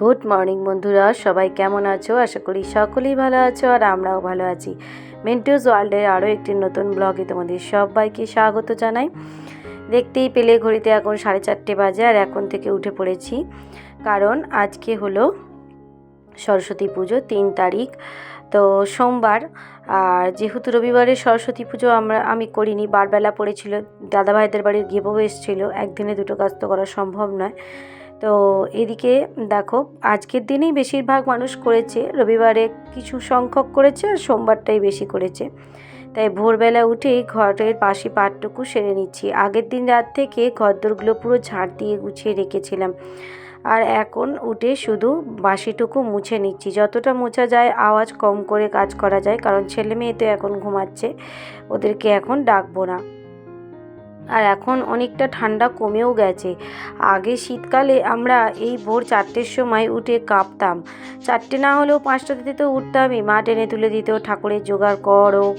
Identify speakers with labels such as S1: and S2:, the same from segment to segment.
S1: Good morning বন্ধুরা। সবাই কেমন আছো? আশা করি সকলেই ভালো আছো আর আমরাও ভালো আছি। মিন্টুজ ওয়ার্ল্ডের আরও একটি নতুন ব্লগে তোমাদের সবাইকে স্বাগত জানাই। দেখতেই পেলে ঘড়িতে এখন সাড়ে চারটে বাজে আর এখন থেকে উঠে পড়েছি। কারণ আজকে হলো সরস্বতী পুজো, তিন তারিখ। তো সোমবার, আর যেহেতু রবিবারে সরস্বতী পুজো আমরা, আমি করিনি, বারবেলা পড়েছিল। দাদাভাইদের বাড়ির গেবও এসেছিল। একদিনে দুটো কাজ তো করা সম্ভব নয়। তো এদিকে দেখো, আজকের দিনেই বেশিরভাগ মানুষ করেছে, রবিবারে কিছু সংখ্যক করেছে আর সোমবারটাই বেশি করেছে। তাই ভোরবেলা উঠেই ঘরের বাসি পাটটুকু সেরে নিচ্ছি। আগের দিন রাত থেকে ঘরদোরগুলো পুরো ঝাড় দিয়ে গুছিয়ে রেখেছিলাম। আর এখন উঠে শুধু বাসিটুকু মুছে নিচ্ছি। যতটা মোছা যায়, আওয়াজ কম করে কাজ করা যায়, কারণ ছেলে মেয়ে তো এখন ঘুমাচ্ছে, ওদেরকে এখন ডাকবো না। আর এখন অনেকটা ঠান্ডা কমেও গেছে। আগে শীতকালে আমরা এই ভোর চারটের সময় উঠে কাঁপতাম। চারটে না হলেও পাঁচটাতে তো উঠতামই। মা টেনে তুলে দিত, ঠাকুরের জোগাড় করো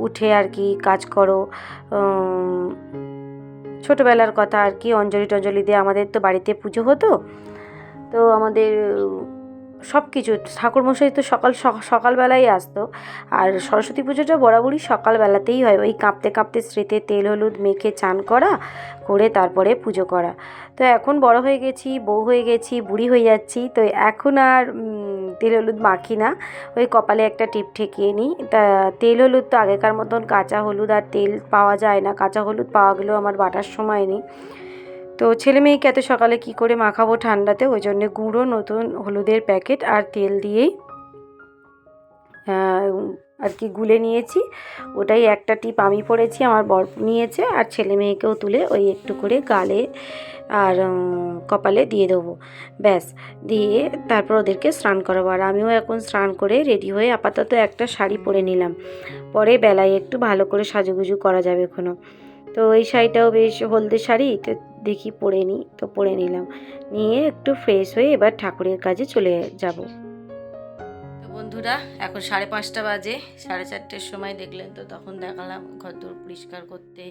S1: উঠে আর কি কাজ করো। ছোটোবেলার কথা আর কি, অঞ্জলি টঞ্জলি দিয়ে আমাদের তো বাড়িতে পুজো হতো। তো আমাদের সব কিছু ঠাকুরমশাই তো সকাল সকালবেলাই আসতো। আর সরস্বতী পুজোটা বরাবরই সকালবেলাতেই হয়। ওই কাঁপতে কাঁপতে স্মৃতে তেল, হলুদ মেখে চান করা, করে তারপরে পুজো করা। তো এখন বড় হয়ে গেছি, বউ হয়ে গেছি, বুড়ি হয়ে যাচ্ছি। তো এখন আর তেল, হলুদ মাখি না। ওই কপালে একটা টিপ ঠেকিয়ে নিই। তা, তেল, হলুদ তো আগেকার মতন কাঁচা হলুদ আর তেল পাওয়া যায় না। কাঁচা হলুদ পাওয়া গেলেও আমার বাটার সময় নেই। তো ছেলে মেয়েকে এত সকালে কি করে মাখাবো ঠান্ডাতে? ওই জন্য গুঁড়ো, নতুন হলুদের প্যাকেট আর তেল দিয়েই আর কি গুলে নিয়েছি। ওটাই একটা টিপ আমি পড়েছি, আমার বর নিয়েছে আর ছেলে মেয়েকেও তুলে ওই একটু করে গালে আর কপালে দিয়ে দেবো। ব্যাস, দিয়ে তারপর ওদেরকে স্নান করাবো। আর আমিও এখন স্নান করে রেডি হয়ে আপাতত একটা শাড়ি পরে নিলাম। পরে বেলায় একটু ভালো করে সাজুগুজু করা যাবে এখনও তো এই শাড়িটাও বেশ হলদে শাড়ি, তো দেখি পরে নিই তো পরে নিলাম। নিয়ে একটু ফ্রেশ হয়ে এবার ঠাকুরের কাজে চলে যাব। তো বন্ধুরা, এখন সাড়ে পাঁচটা বাজে, সাড়ে চারটের সময় দেখলেন তো, তখন দেখালাম ঘরদোর পরিষ্কার করতে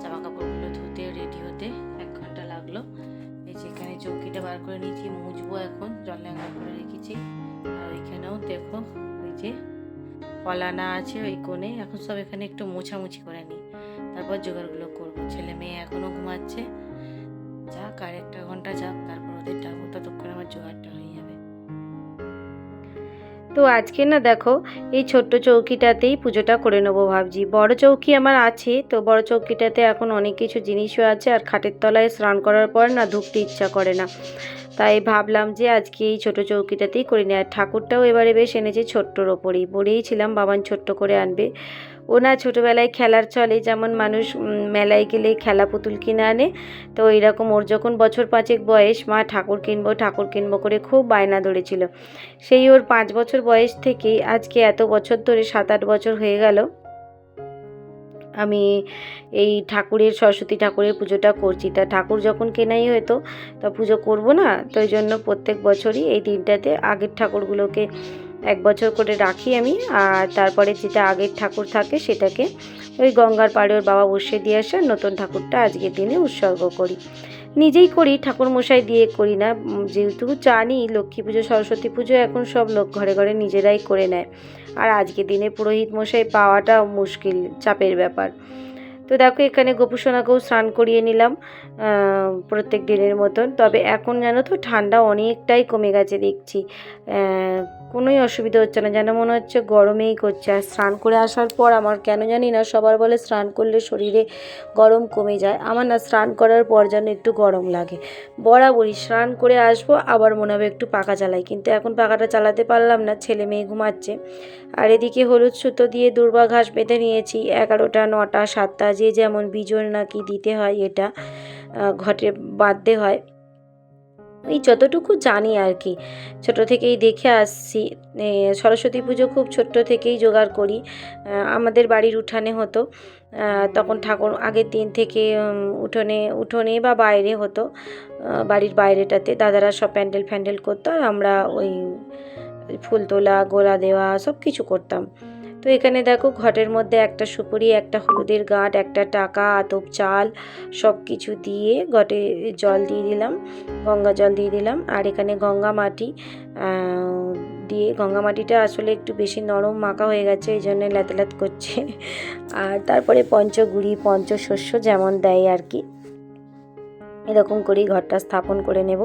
S1: জামা কাপড়গুলো ধুতে রেডি হতে, এক ঘণ্টা লাগল। এই যেখানে চৌকিটা বার করে নিয়েছি, মুছবো এখন, জল ল্যাঙ্গা করে রেখেছি। আর ওইখানেও দেখো, ওই যে কলানা আছে ওই কোণে, এখন সব এখানে একটু মোছামুছি করে নিই। তারপর জোগাড়গুলো করব। ছেলে মেয়ে এখনও ঘুমাচ্ছে। যাক, আর একটা ঘণ্টা যাক, তারপর ওদের ডাকবো। ততক্ষণ আমার জোগাড়টা হয়ে যাবে। তো আজকে না দেখো, এই ছোট্ট চৌকিটাতেই পুজোটা করে নেব ভাবছি। বড় চৌকি আমার আছে, তো বড় চৌকিটাতে এখন অনেক কিছু জিনিসও আছে, আর খাটের তলায় স্নান করার পর না ঢুকতে ইচ্ছা করে না। তাই ভাবলাম যে আজকে এই ছোটো চৌকিটাতেই করি নি, আর ঠাকুরটাও এবারে বেশ এনেছে ছোট্টর ওপরেই। বলেইছিলাম বাবান ছোট্ট করে আনবে। ও না ছোটোবেলায় খেলার চলে, যেমন মানুষ মেলায় গেলে খেলা পুতুল কিনে আনে, তো এরকম ওর যখন বছর পাঁচেক বয়স, মা ঠাকুর কিনবো ঠাকুর কিনবো করে খুব বায়না ধরেছিল। সেই ওর পাঁচ বছর বয়স থেকেই আজকে এত বছর ধরে সাত আট বছর হয়ে গেল, আমি এই ঠাকুরের সরস্বতী ঠাকুরের পুজোটা করছি। তা ঠাকুর যখন কেনাই হতো তা পুজো করব না? তো ওই জন্য প্রত্যেক বছরই এই দিনটাতে আগের ঠাকুরগুলোকে এক বছর করে রাখি আমি, আর তারপরে যেটা আগের ঠাকুর থাকে সেটাকে ওই গঙ্গার পাড়ে ওর বাবা বসে দিয়ে আসে নতুন ঠাকুরটা আজকের দিনে উৎসর্গ করি। নিজেই করি ঠাকুর মশাই দিয়ে করি না যেহেতু জানি লক্ষ্মী পুজো, সরস্বতী পুজো এখন সব লোক ঘরে ঘরে নিজেরাই করে নেয়। আর আজকের দিনে পুরোহিত মশাই পাওয়াটা মুশকিল, চাপের ব্যাপার। তো দেখো, এখানে গোপুসোনাকেও স্নান করিয়ে নিলাম প্রত্যেক দিনের মতন। তবে এখন জানো তো, ঠান্ডা অনেকটাই কমে গেছে দেখছি। কোনোই অসুবিধা হচ্ছে না। যেন মনে হচ্ছে গরমেই করছে। আর স্নান করে আসার পর আমার কেন জানি না, সবার বলে স্নান করলে শরীরে গরম কমে যায়। আমার না স্নান করার পর যেন একটু গরম লাগে। বরাবরই স্নান করে আসব, আবার মনে হবে একটু পাখা চালাই। কিন্তু এখন পাখাটা চালাতে পারলাম না, ছেলে মেয়ে ঘুমাচ্ছে। আর এদিকে হলুদ সুতো দিয়ে দুর্বা ঘাস বেঁধে নিয়েছি। এগারোটা, নটা, সাতটা যে যেমন বিজল নাকি দিতে হয় এটা ঘটে, বাঁধতে হয়। এই যতটুকু জানি আর কি, ছোট থেকেই দেখে আসছি। সরস্বতী পুজো খুব ছোট্ট থেকেই জোগাড় করি। আমাদের বাড়ির উঠানে হতো। তখন ঠাকুর আগের দিন থেকে উঠোনে উঠোনে বা বাইরে হতো বাড়ির বাইরেটাতে। দাদারা সব প্যান্ডেল ফ্যান্ডেল করতো আর আমরা ওই ফুল তোলা গোলা দেওয়া সব কিছু করতাম। তো এখানে দেখো ঘটের মধ্যে একটা সুপুরি, একটা হলুদের গাঁট, একটা টাকা, আতপ চাল সব কিছু দিয়ে ঘটে জল দিয়ে দিলাম, গঙ্গা জল দিয়ে দিলাম। আর এখানে গঙ্গা মাটি দিয়ে গঙ্গা মাটিটা আসলে একটু বেশি নরম মাখা হয়ে গেছে, এই জন্য ল্যাতল্যাত করছে। আর তারপরে পঞ্চগুড়ি, পঞ্চশস্য যেমন দেয় আর কি, এরকম করেই ঘরটা স্থাপন করে নেব।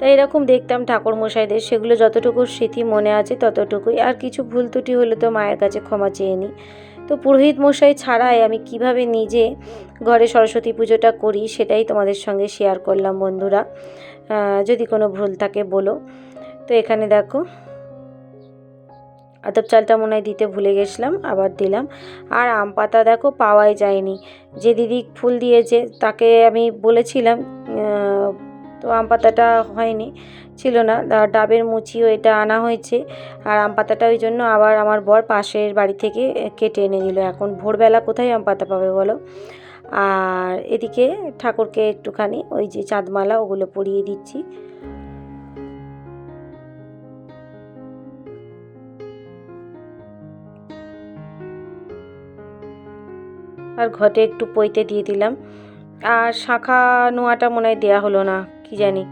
S1: তাই এরকম দেখতাম ঠাকুর মশাইদের সেগুলো যতটুকু স্মৃতি মনে আছে ততটুকুই। আর কিছু ভুল ত্রুটি হলে তো মায়ের কাছে ক্ষমা চেয়ে নিই। তো পুরোহিত মশাই ছাড়াই আমি কীভাবে নিজে ঘরে সরস্বতী পুজোটা করি সেটাই তোমাদের সঙ্গে শেয়ার করলাম বন্ধুরা। যদি কোনো ভুল থাকে বলো। তো এখানে দেখো। আতপ চালটা মনে হয় দিতে ভুলে গেছিলাম, আবার দিলাম। আর আম পাতা দেখো পাওয়াই যায়নি। যে দিদি ফুল দিয়েছে তাকে আমি বলেছিলাম তো আম পাতাটা হয়নি, ছিল না। ডাবের মুচিও এটা আনা হয়েছে। আর আম পাতাটা ওই জন্য আবার আমার বর পাশের বাড়ি থেকে কেটে এনে দিল। এখন ভোরবেলা কোথায় আম পাতা পাবে বলো? আর এদিকে ঠাকুরকে একটুখানি ওই যে চাঁদমালা ওগুলো পরিয়ে দিচ্ছি। আর ঘটে একটু পইতে দিয়ে দিলাম। আর শাখা নোয়াটা মনে হয় দেওয়া হলো না। কি জানি।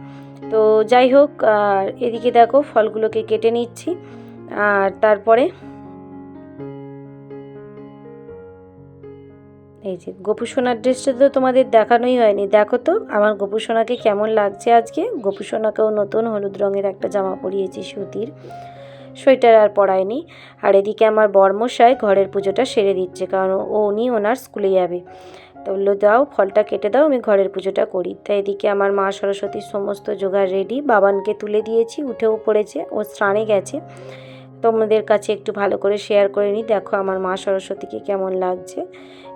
S1: তো যাই হোক, আর এদিকে দেখো ফলগুলোকে কেটে নিচ্ছি, আর তারপরে এই যে গোপুসোনার ড্রেসটা তো তোমাদের দেখানোই হয়নি। দেখো তো আমার গোপুসোনাকে কেমন লাগছে আজকে। গোপুসোনাকেও নতুন হলুদ রঙের একটা জামা পরিয়েছি সুতির, সোয়েটার আর পরায়নি। আর এদিকে আমার বর্মশাই ঘরের পুজোটা সেরে দিচ্ছে, কারণ ও উনি ওনার স্কুলে যাবে। তো বলল দাও, ফলটা কেটে দাও, আমি ঘরের পুজোটা করি। তাই এদিকে আমার মা সরস্বতীর সমস্ত জোগাড় রেডি বাবানকে তুলে দিয়েছি, উঠেও পড়েছে, ও স্নানে গেছে। তোমাদের কাছে একটু ভালো করে শেয়ার করে নিই। দেখো আমার মা সরস্বতীকে কেমন লাগছে।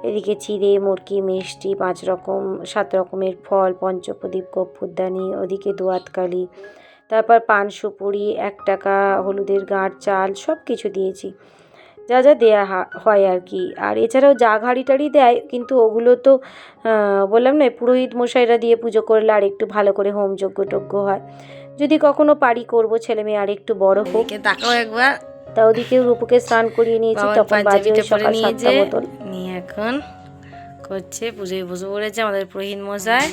S1: এদিকে চিড়ে মুরকি মিষ্টি, পাঁচ রকম, সাত রকমের ফল, পঞ্চপ্রদীপ কর্পূরদানি ওদিকে দোয়াতকালি, তারপর পান সুপুরি, এক টাকা হলুদের গাঁট, চাল সব কিছু দিয়েছি। যা যা দেয়া হয় আর কি। আর এছাড়াও যা ঘাড়ি টাড়ি দেয় কিন্তু ওগুলো তো বললাম না পুরোহিত মশাইরা দিয়ে পুজো করলে আর একটু ভালো করে হোম যজ্ঞ টজ্ঞ হয়। যদি কখনো পারি করব ছেলে মেয়ে আর একটু বড় হোক।
S2: তাকাও একবার।
S1: তা ওদিকে রূপুকে স্নান করিয়ে নিয়েছি তখন বাজে সকাল সাতটা
S2: নিয়ে এখন করছে পুজোয় বসে পড়েছে আমাদের প্রহীন মশাই।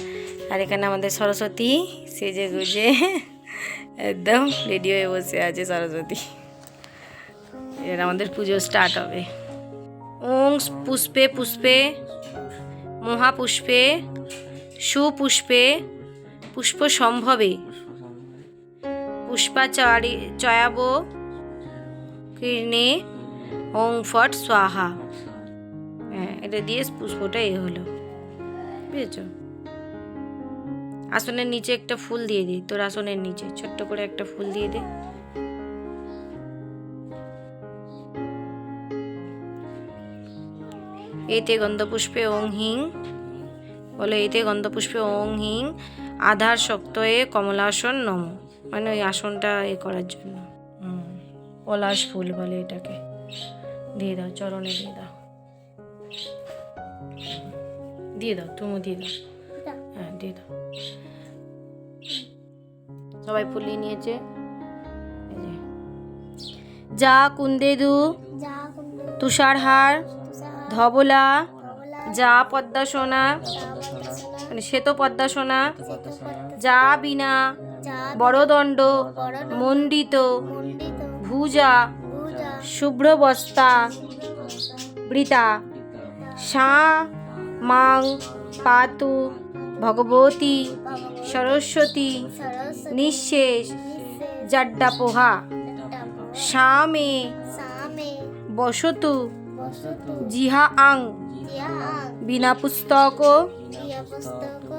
S2: আর এখানে আমাদের সরস্বতী সেজে গুজে একদম রেডি হয়ে বসে আছে সরস্বতী। এবার আমাদের পুজো স্টার্ট হবে। ওং পুষ্পে পুষ্পে মহাপুষ্পে সুপুষ্পে, পুষ্প সম্ভবে। পুষ্পাচারি চয়াব কীর্ণে ওং ফট স্বাহা। হ্যাঁ এটা দিয়ে পুষ্পটা এ হলো। বুঝেছ? আসনের নিচে একটা ফুল দিয়ে দিই, তোর আসনের নিচে, ছোট্ট করে একটা ফুল দিয়ে দে। এতে গন্ধপুষ্পে ওং হিং। বলে এতে গন্ধপুষ্পে ওং হিং। আধার শক্তয়ে কমলাসন নম। মানে ওই আসনটা এ করার জন্য। পলাশ ফুল বলে এটাকে। দিয়ে দাও চরণে দিয়ে দাও। দিয়ে দাও তুমি দিয়ে দাও। হ্যাঁ দিয়ে দাও। সবাই ফুলিয়ে নিয়েছে। যা। কুন্দেদু তুষারহার। ধবলা, যা পদ্মাসোনা মানে শ্বেত পদ্মাসোনা যা বিনা বড়দণ্ড, মণ্ডিত, ভুজা শুভ্র বস্তা বৃতা, সা, মাং, পাতু, ভগবতী, সরস্বতী, নিঃশেষ জাড্ডা পোহা শামে বসতু জিহা আং। বিনা পুস্তক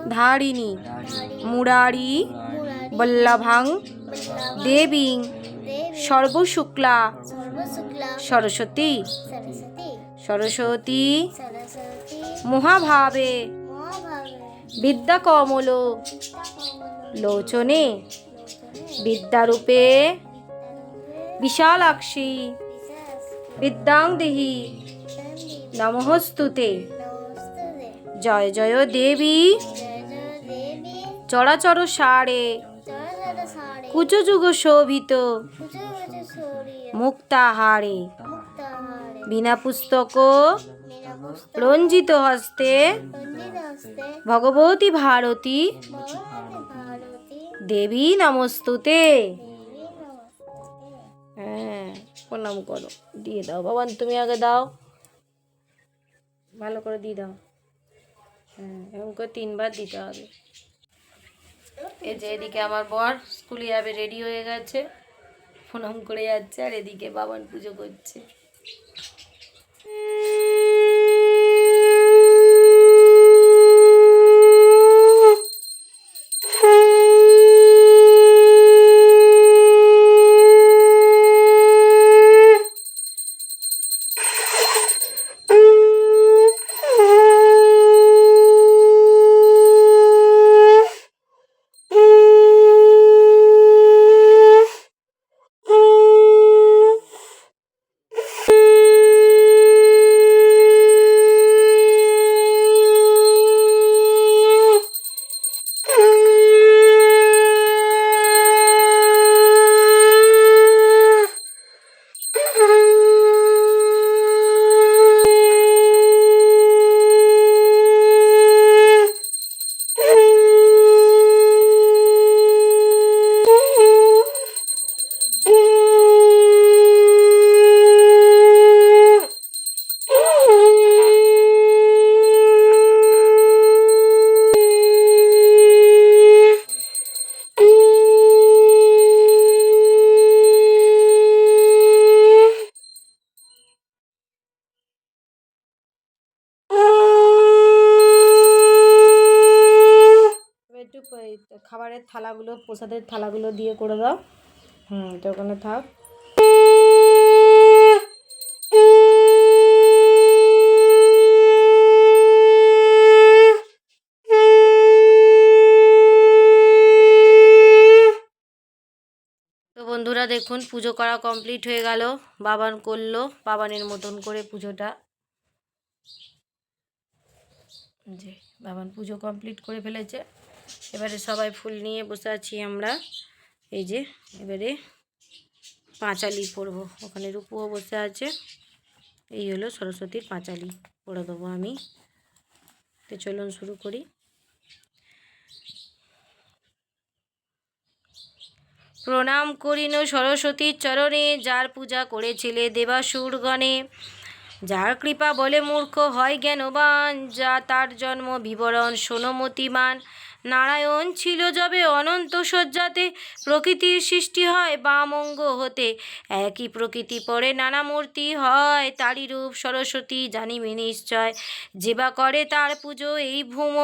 S2: ধারিণী। মুরারি বল্লভাং। দেবীং। সর্বশুক্লা। সরস্বতী। সরস্বতী। মহাভাবে। বিদ্যা কমল লোচনে। বিদ্যারূপে। বিশালাক্ষী। বিদ্যাং দেহি নমস্তুতে। জয় জয় দেবী। চরাচর সারে। কুচযুগ শোভিত। মুক্তাহারে
S1: বিনা পুস্তক। রঞ্জিত হস্তে। ভগবতী ভারতী। দেবী নমস্তুতে। হ্যাঁ। প্রণাম করো দিয়ে দাও বাবান তুমি আগে দাও। ভালো করে দিয়ে দাও। হ্যাঁ এরকম করে তিনবার দিতে হবে। এই যে এদিকে আমার বর স্কুলে যাবে, রেডি হয়ে গেছে। প্রণাম করে যাচ্ছে, আর এদিকে বাবান পুজো করছে। প্রসাদের থালাগুলো দিয়ে করে দাও। হুম তো ওখানে থাক। বন্ধুরা দেখুন, পুজো করা কমপ্লিট হয়ে গেল। বাবান করল, বাবানের মতন করে পুজোটা। যে, বাবান পুজো কমপ্লিট করে ফেলেছে। এবারে সবাই ফুল নিয়ে বসে আছি আমরা। এই যে, এবারে পাঁচালি পরব। ওখানে রূপুও বসে আছে। এই হলো সরস্বতীর পাঁচালি, পরে দেবো আমি। তো চলুন শুরু করি। প্রণাম করিন সরস্বতীর চরণে, যার পূজা করেছিলে দেবাসুরগণে। যার কৃপা বলে মূর্খ হয় জ্ঞানবান, যা তার জন্ম বিবরণ সোনমতিমান নারায়ণ ছিল যবে অনন্ত শয্যাতে প্রকৃতির সৃষ্টি হয় বামঙ্গ হতে। একই প্রকৃতি পরে নানা মূর্তি হয় তারই রূপ সরস্বতী জানিবে নিশ্চয়। যেবা করে তার পুজো এই ভূম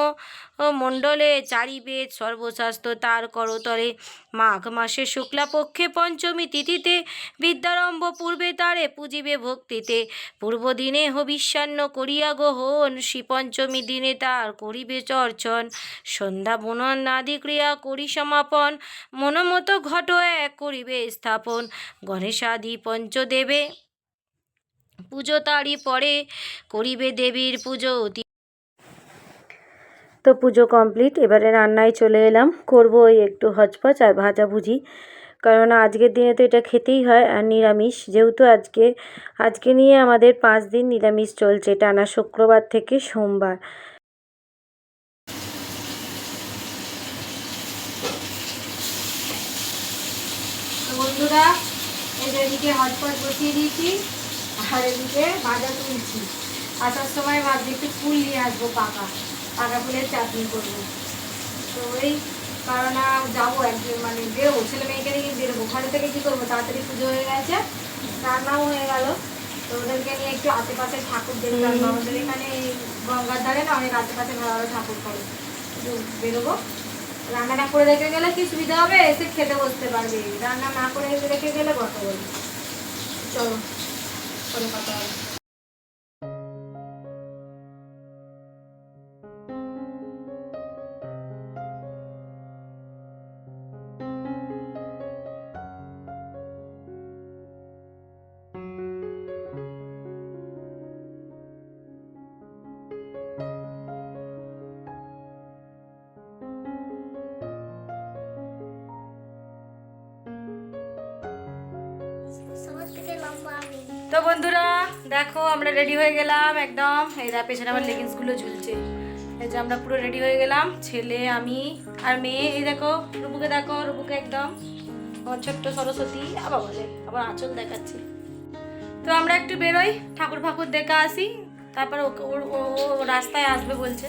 S1: মণ্ডলে চারিবেদ সর্বশাস্ত্র তার করতলে মাঘ মাসে শুক্লাপক্ষে পঞ্চমী তিথিতে বিদ্যারম্ভ পূর্বে তারে পুজিবে ভক্তিতে। পূর্বদিনে হবিষ্যান্ন করিয়া গ্রহণ, শ্রী পঞ্চমী দিনে তার করিবে চর্চন। সন্ধ্যা বনন আদি ক্রিয়া করি সমাপন, মনোমত ঘট এক করিবে স্থাপন। গণেশাদি পঞ্চদেবে পুজো তারি পরে করিবে দেবীর পুজো তো পুজো কমপ্লিট এবারে রান্নায় চলে এলাম। করব ওই একটু হচপচ আর ভাজাভুজি কারণ আজকের দিনে তো এটা খেতেই হয় আর নিরামিষ। যেহেতু আজকে আজকে নিয়ে আমাদের পাঁচ দিন নিরামিষ চলছে, টানা শুক্রবার থেকে সোমবার। বন্ধুরা এদিকে বসিয়ে দিয়েছি, আর এদিকে ভাজা তুলছি। আসার সময় ভাবছি একটু ফুল নিয়ে আসব পাকা। পাকা ফুলের চাটনি করব। তো ওই কারণ যাব একদিন মানে বেরোবো। ছেলে মেয়েকে নিয়ে বেরোবো। ঘরে থেকে কী করব? তাড়াতাড়ি পুজো হয়ে গেছে রান্নাও হয়ে গেল। তো ওদেরকে নিয়ে একটু আশেপাশে ঠাকুর দেখলাম। আমাদের এখানে এই গঙ্গার ধারে না অনেক আশেপাশে ভালো ভালো ঠাকুর করে। বেরোবো। রান্নাটা করে রেখে গেলে কি সুবিধা হবে? এসে খেতে বসতে পারবে। রান্না না করে এসে রেখে গেলে কথা বলবে। চলো পরে কথা হবে।
S3: তো বন্ধুরা, দেখো আমরা রেডি হয়ে গেলাম একদম। এই দা পেছনে আমার লেগিংসগুলো ঝুলছে। এই যে আমরা পুরো রেডি হয়ে গেলাম, ছেলে, আমি আর মেয়ে। এই দেখো, রূপুকে দেখো, রূপুকে একদম। আমার ছোট্ট সরস্বতী, আবার বলে, আবার আঁচল দেখাচ্ছে। তো আমরা একটু বেরোই, ঠাকুর ফাকুর দেখে আসি। তারপরে ওকে, ওর- ও রাস্তায় আসবে বলছে।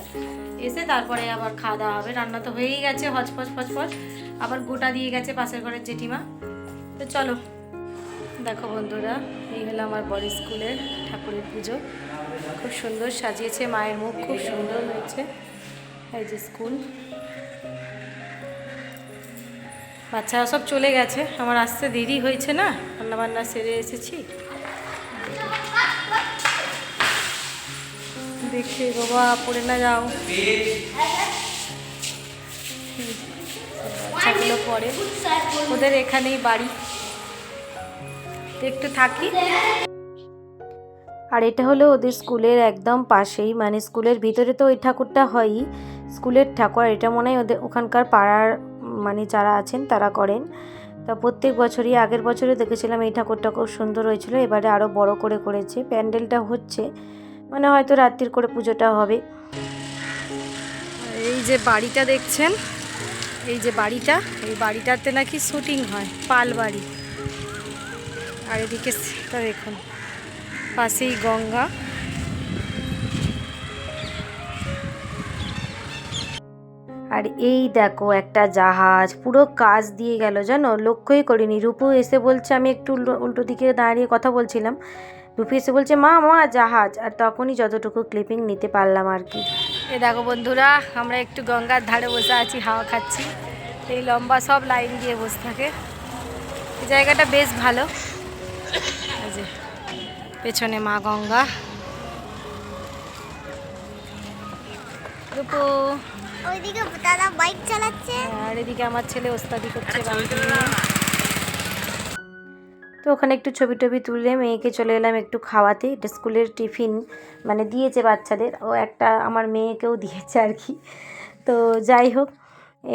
S3: এসে তারপরে আবার খাওয়া দাওয়া হবে। রান্না তো হয়েই গেছে হচপচ ফচপচ আবার গোটা দিয়ে গেছে পাশের ঘরের জেঠিমা। তো চলো দেখো বন্ধুরা, এই হলো আমার বড় স্কুলের ঠাকুরের পুজো। খুব সুন্দর সাজিয়েছে, মায়ের মুখ খুব সুন্দর হয়েছে। এই যে স্কুল। বাচ্চারা সব চলে গেছে, আমার আসতে দেরি হয়েছে না? রান্না বান্না সেরে এসেছি। দেখে বাবা, পড়ে না যাও। পড়ে। ওদের এখানেই বাড়ি। একটু থাকি।
S1: আর এটা হলো ওদের স্কুলের একদম পাশেই মানে স্কুলের ভিতরে তো ওই ঠাকুরটা হয়ই, স্কুলের ঠাকুর। এটা মনে হয় ওদের ওখানকার পাড়ার মানে যারা আছেন তারা করেন। তা প্রত্যেক বছরই, আগের বছরে দেখেছিলাম এই ঠাকুরটা খুব সুন্দর হয়েছিল, এবারে আরও বড় করে করেছে। প্যান্ডেলটা হচ্ছে মানে হয়তো রাত্রির করে পুজোটা হবে।
S3: এই যে বাড়িটা দেখছেন? এই যে বাড়িটা, এই বাড়িটাতে নাকি শুটিং হয় পাল বাড়ি আর এদিকে সেটা দেখুন পাশেই গঙ্গা।
S1: আর এই দেখো একটা জাহাজ পুরো কাজ দিয়ে গেল জানো? লক্ষ্যই করিনি। রূপু এসে বলছে আমি একটু উল্টো- দিকে দাঁড়িয়ে কথা বলছিলাম। রূপু এসে বলছে মা মা জাহাজ। আর তখনই যতটুকু ক্লিপিং নিতে পারলাম আর কি।
S3: এ দেখো বন্ধুরা আমরা একটু গঙ্গার ধারে বসে আছি হাওয়া খাচ্ছি। এই লম্বা সব লাইন দিয়ে বসে থাকে। জায়গাটা বেশ ভালো। যে পেছনে মা গঙ্গা। রূপু।
S2: ওইদিকে দাদা বাইক চালাচ্ছে।
S3: আর এদিকে আমার ছেলে ওস্তাদি করছে
S1: তো ওখানে একটু ছবি টবি তুলে মেয়েকে চলে এলাম একটু খাওয়াতে। এটা স্কুলের টিফিন মানে দিয়েছে বাচ্চাদের। ও একটা আমার মেয়েকেও দিয়েছে আর কি। তো যাই হোক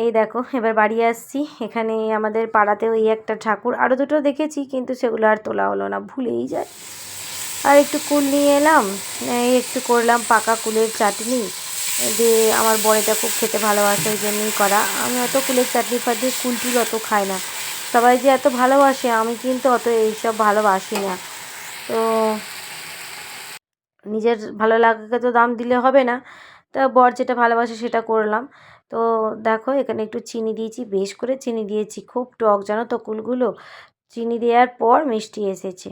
S1: এই দেখো, এবার বাড়ি আসছি। এখানে আমাদের পাড়াতেও এই একটা ঠাকুর। আরও দুটো দেখেছি, কিন্তু সেগুলো আর তোলা হলো না, ভুলেই যায় আর একটু কুল নিয়ে এলাম। এই একটু করলাম পাকা কুলের চাটনি। দিয়ে আমার বড়িটা খুব খেতে ভালোবাসে, ওই জন্যই করা। আমি অত কুলের চাটনি ফাটনি কুল টুল অত খাই না। সবাই যে এত ভালোবাসে, আমি কিন্তু অত এইসব ভালোবাসি না। তো নিজের ভালো লাগাকে তো দাম দিলে হবে না। তা বর যেটা ভালোবাসে সেটা করলাম। তো দেখো এখানে একটু চিনি দিয়েছি, বেশ করে চিনি দিয়েছি। খুব টক জানো তো কুলগুলো? চিনি দেওয়ার পর মিষ্টি এসেছে।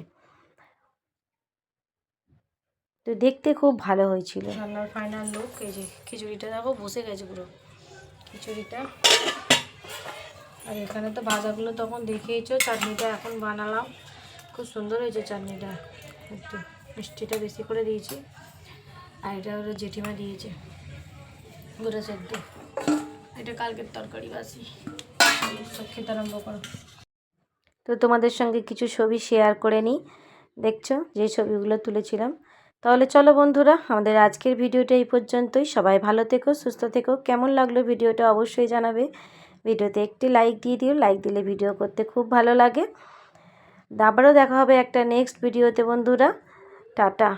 S1: তো দেখতে খুব ভালো হয়েছিল।
S3: রান্নার ফাইনাল লুক এই যে খিচুড়িটা দেখো, বসে গেছে পুরো। খিচুড়িটা। আর এখানে তো ভাজাগুলো তখন দেখিয়েছো, চাটনিটা এখন বানালাম। খুব সুন্দর হয়েছে চাটনিটা। একটু মিষ্টিটা বেশি করে দিয়েছি। আর এটা হলো জেঠিমা দিয়েছে। গোটা সেদ্ধ এটা কালকের তরকারি বাসি। সব খেতে আরম্ভ করো।
S1: তো তোমাদের সঙ্গে কিছু ছবি শেয়ার করে নিই। দেখছ যে ছবিগুলো তুলেছিলাম। তাহলে চলো বন্ধুরা আমাদের আজকের ভিডিওটা এই পর্যন্তই। সবাই ভালো থেকো সুস্থ থেকো। কেমন লাগল ভিডিওটা অবশ্যই জানাবে। ভিডিওতে একটি লাইক দিয়ে দিও। লাইক দিলে ভিডিও করতে খুব ভালো লাগে। আবারও দেখা হবে একটা নেক্সট ভিডিওতে বন্ধুরা। টাটা।